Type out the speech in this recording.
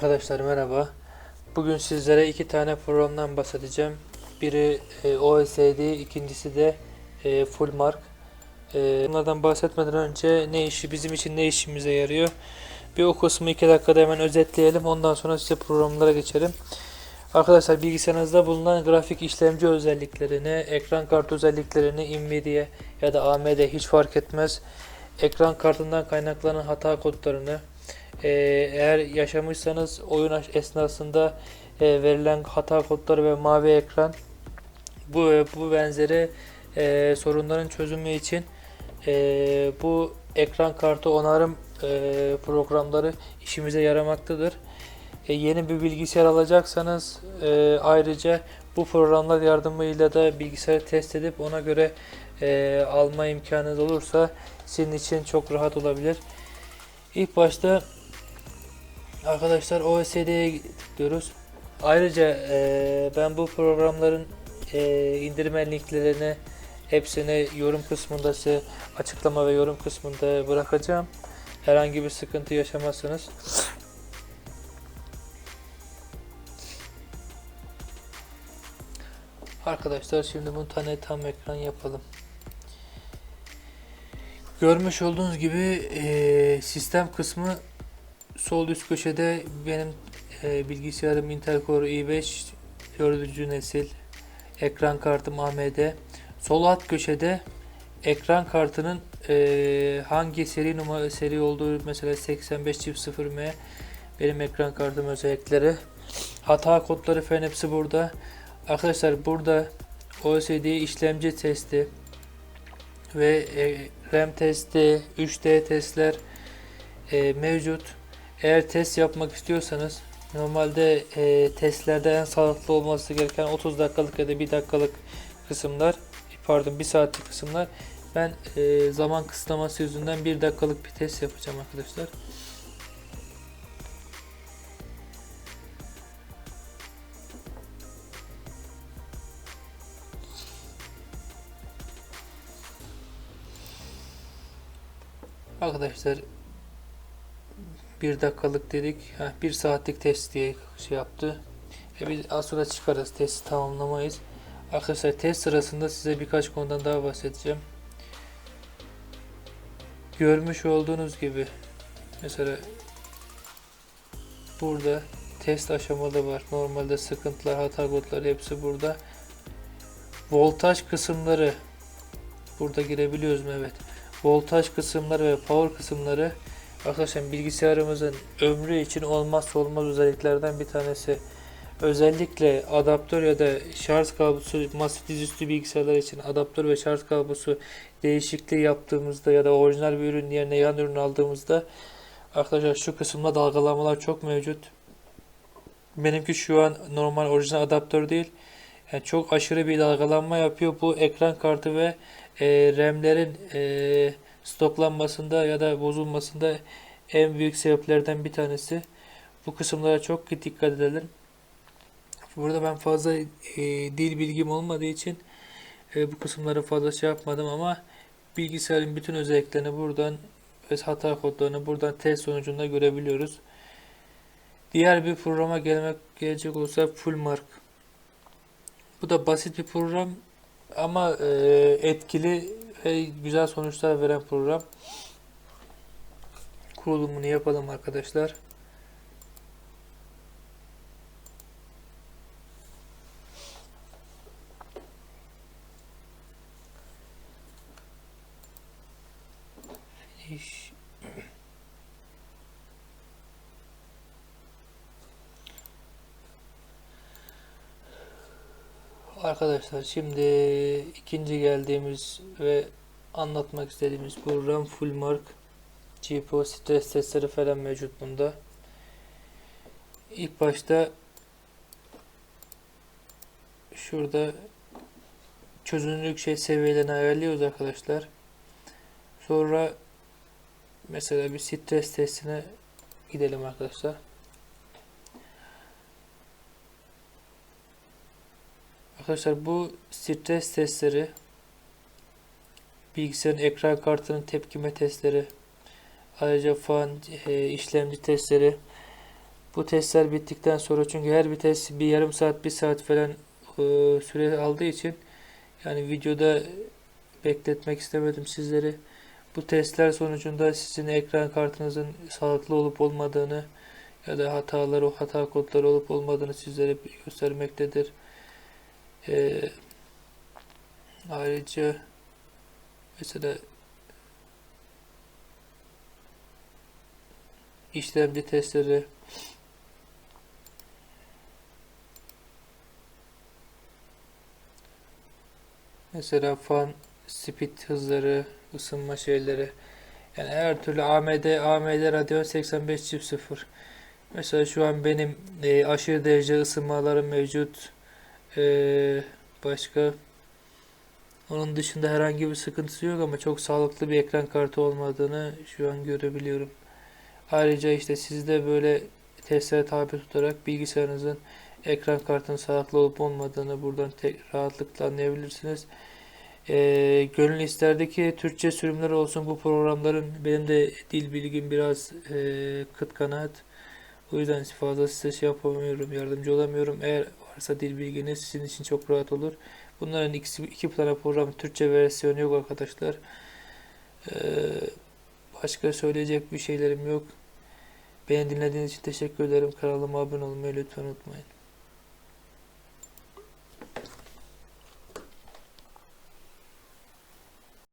Arkadaşlar merhaba. Bugün sizlere iki tane programdan bahsedeceğim. Biri e, OECD, ikincisi de e, Fullmark. E, bunlardan bahsetmeden önce ne işi bizim için ne işimize yarıyor? Bir o kısmı iki dakikada hemen özetleyelim. Ondan sonra size programlara geçelim. Arkadaşlar bilgisayarınızda bulunan grafik işlemci özelliklerini, ekran kartı özelliklerini Nvidia ya da AMD hiç fark etmez. Ekran kartından kaynaklanan hata kodlarını, ee, eğer yaşamışsanız oyun esnasında e, verilen hata kodları ve mavi ekran bu bu benzeri e, sorunların çözümü için e, bu ekran kartı onarım e, programları işimize yaramaktadır. E, yeni bir bilgisayar alacaksanız e, ayrıca bu programlar yardımıyla da bilgisayarı test edip ona göre e, alma imkanınız olursa sizin için çok rahat olabilir. İlk başta Arkadaşlar OSD'ye tıklıyoruz. Ayrıca e, ben bu programların e, indirme linklerini hepsini yorum kısmında size açıklama ve yorum kısmında bırakacağım. Herhangi bir sıkıntı yaşamazsınız. Arkadaşlar şimdi bunu tane tam ekran yapalım. Görmüş olduğunuz gibi e, sistem kısmı sol üst köşede benim e, bilgisayarım Intel Core i5 4. nesil ekran kartım AMD sol alt köşede ekran kartının e, hangi seri numara seri olduğu mesela 8500M benim ekran kartım özellikleri. Hata kodları falan hepsi burada. Arkadaşlar burada OSD işlemci testi ve e, RAM testi 3D testler e, mevcut eğer test yapmak istiyorsanız normalde e, testlerde en sağlıklı olması gereken 30 dakikalık ya da 1 dakikalık kısımlar pardon 1 saatlik kısımlar ben e, zaman kısıtlaması yüzünden 1 dakikalık bir test yapacağım arkadaşlar. Arkadaşlar bir dakikalık dedik. Heh, bir saatlik test diye şey yaptı. E biz az sonra çıkarız. Testi tamamlamayız. Arkadaşlar test sırasında size birkaç konudan daha bahsedeceğim. Görmüş olduğunuz gibi mesela burada test aşamaları var. Normalde sıkıntılar, hata kodları hepsi burada. Voltaj kısımları burada girebiliyoruz mu? Evet. Voltaj kısımları ve power kısımları Arkadaşlar bilgisayarımızın ömrü için olmazsa olmaz özelliklerden bir tanesi. Özellikle adaptör ya da şarj kablosu masa dizüstü bilgisayarlar için adaptör ve şarj kablosu değişikliği yaptığımızda ya da orijinal bir ürün yerine yan ürün aldığımızda arkadaşlar şu kısımda dalgalamalar çok mevcut. Benimki şu an normal orijinal adaptör değil. Yani çok aşırı bir dalgalanma yapıyor. Bu ekran kartı ve e, RAM'lerin e, stoklanmasında ya da bozulmasında en büyük sebeplerden bir tanesi. Bu kısımlara çok dikkat edelim. Burada ben fazla e, dil bilgim olmadığı için e, bu kısımları fazla şey yapmadım ama bilgisayarın bütün özelliklerini buradan ve hata kodlarını buradan test sonucunda görebiliyoruz. Diğer bir programa gelmek gelecek olsa Fullmark. Bu da basit bir program ama e, etkili ve güzel sonuçlar veren program. Kurulumunu yapalım arkadaşlar. Finish. Arkadaşlar şimdi ikinci geldiğimiz ve anlatmak istediğimiz program Fullmark GPU stres testleri falan mevcut bunda. İlk başta şurada çözünürlük şey seviyelerini ayarlıyoruz arkadaşlar. Sonra mesela bir stres testine gidelim arkadaşlar. Arkadaşlar bu stres testleri bilgisayarın ekran kartının tepkime testleri ayrıca fan e, işlemci testleri Bu testler bittikten sonra çünkü her bir test bir yarım saat, bir saat falan e, süre aldığı için yani videoda bekletmek istemedim sizleri. Bu testler sonucunda sizin ekran kartınızın sağlıklı olup olmadığını ya da hataları, o hata kodları olup olmadığını sizlere göstermektedir. E, ayrıca mesela işlemci testleri Mesela fan, speed hızları, ısınma şeyleri. Yani her türlü AMD, AMD Radeon 85 çift 0. Mesela şu an benim e, aşırı derece ısınmalarım mevcut. E, başka onun dışında herhangi bir sıkıntısı yok ama çok sağlıklı bir ekran kartı olmadığını şu an görebiliyorum. Ayrıca işte siz de böyle testlere tabi tutarak bilgisayarınızın ekran kartının sağlıklı olup olmadığını buradan tek, rahatlıkla anlayabilirsiniz. Ee, gönül isterdi ki Türkçe sürümler olsun bu programların. Benim de dil bilgim biraz e, kıt kanaat. O yüzden fazla size şey yapamıyorum, yardımcı olamıyorum. Eğer varsa dil bilginiz sizin için çok rahat olur. Bunların ikisi, iki tane program Türkçe versiyonu yok arkadaşlar. Ee, başka söyleyecek bir şeylerim yok. Beni dinlediğiniz için teşekkür ederim. Kanalıma abone olmayı lütfen unutmayın.